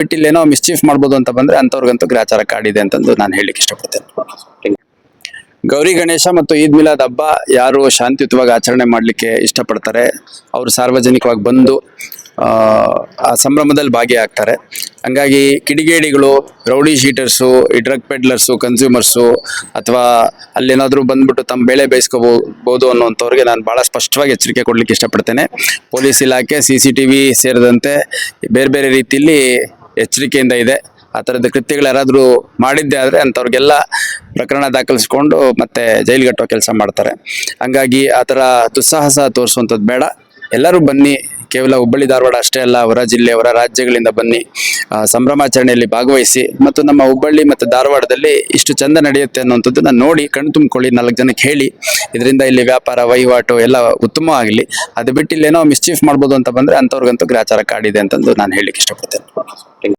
ಬಿಟ್ಟು ಇಲ್ಲೇನೋ ಮಿಸ್ಚೀಫ್ ಮಾಡ್ಬೋದು ಅಂತ ಬಂದ್ರೆ ಅಂತವ್ರಿಗಂತೂ ಗ್ರಾಚಾರ ಕಾಡಿದೆ ಅಂತಂದು ನಾನು ಹೇಳಲಿಕ್ಕೆ ಇಷ್ಟಪಡ್ತೇನೆ. ಗೌರಿ ಗಣೇಶ ಮತ್ತು ಈದ್ ಮಿಲಾದ್ ಹಬ್ಬ ಯಾರು ಶಾಂತಿಯುತವಾಗಿ ಆಚರಣೆ ಮಾಡಲಿಕ್ಕೆ ಇಷ್ಟಪಡ್ತಾರೆ? ಅವರು ಸಾರ್ವಜನಿಕವಾಗಿ ಬಂದು ಆ, ಸಂಭ್ರಮದಲ್ಲಿ ಭಾಗಿಯಾಗ್ತಾರೆ. ಹಂಗಾಗಿ ಕಿಡಿಗೇಡಿಗಳು ರೌಡಿ ಶೀಟರ್ಸು ಈ ಡ್ರಗ್ ಪೆಡ್ಲರ್ಸು ಕನ್ಸ್ಯೂಮರ್ಸು ಅಥವಾ ಅಲ್ಲೇನಾದರೂ ಬಂದ್ಬಿಟ್ಟು ತಮ್ಮ ಬೆಳೆ ಬೇಯಿಸ್ಕೋಬಹುದು ಅನ್ನೋಂಥವ್ರಿಗೆ ನಾನು ಭಾಳ ಸ್ಪಷ್ಟವಾಗಿ ಎಚ್ಚರಿಕೆ ಕೊಡಲಿಕ್ಕೆ ಇಷ್ಟಪಡ್ತೇನೆ. ಪೊಲೀಸ್ ಇಲಾಖೆ ಸಿ ಸೇರಿದಂತೆ ಬೇರೆ ಬೇರೆ ರೀತಿಯಲ್ಲಿ ಎಚ್ಚರಿಕೆಯಿಂದ ಇದೆ. ಆ ಥರದ ಕೃತ್ಯಗಳು ಯಾರಾದರೂ ಮಾಡಿದ್ದೆ ಆದರೆ ಅಂಥವ್ರಿಗೆಲ್ಲ ಪ್ರಕರಣ ದಾಖಲಿಸ್ಕೊಂಡು ಮತ್ತೆ ಜೈಲು ಕಟ್ಟೋ ಕೆಲಸ ಮಾಡ್ತಾರೆ. ಹಂಗಾಗಿ ಆ ಥರ ದುಸ್ಸಾಹಸ ತೋರಿಸುವಂಥದ್ದು ಬೇಡ. ಎಲ್ಲರೂ ಬನ್ನಿ. ಕೇವಲ ಹುಬ್ಬಳ್ಳಿ ಧಾರವಾಡ ಅಷ್ಟೇ ಅಲ್ಲ ಹೊರ ಜಿಲ್ಲೆ ಹೊರ ರಾಜ್ಯಗಳಿಂದ ಬನ್ನಿ ಸಂಭ್ರಮಾಚರಣೆಯಲ್ಲಿ ಭಾಗವಹಿಸಿ ಮತ್ತು ನಮ್ಮ ಹುಬ್ಬಳ್ಳಿ ಮತ್ತು ಧಾರವಾಡದಲ್ಲಿ ಇಷ್ಟು ಚಂದ ನಡೆಯುತ್ತೆ ಅನ್ನುವಂಥದ್ದನ್ನ ನೋಡಿ ಕಣ್ ತುಂಬಿಕೊಳ್ಳಿ, ನಾಲ್ಕು ಜನಕ್ಕೆ ಹೇಳಿ. ಇದರಿಂದ ಇಲ್ಲಿ ವ್ಯಾಪಾರ, ವಹಿವಾಟು ಎಲ್ಲ ಉತ್ತಮವಾಗಲಿ ಅದು ಬಿಟ್ಟು ಇಲ್ಲೇನೋ ಮಿಸ್ಚೀಫ್ ಮಾಡ್ಬೋದು ಅಂತ ಬಂದರೆ ಅಂಥವ್ರಿಗಂತೂ ಗ್ರಾಚಾರ ಕಾಡಿದೆ ಅಂತಂದು ನಾನು ಹೇಳಲಿಕ್ಕೆ ಇಷ್ಟಪಡ್ತೇನೆ.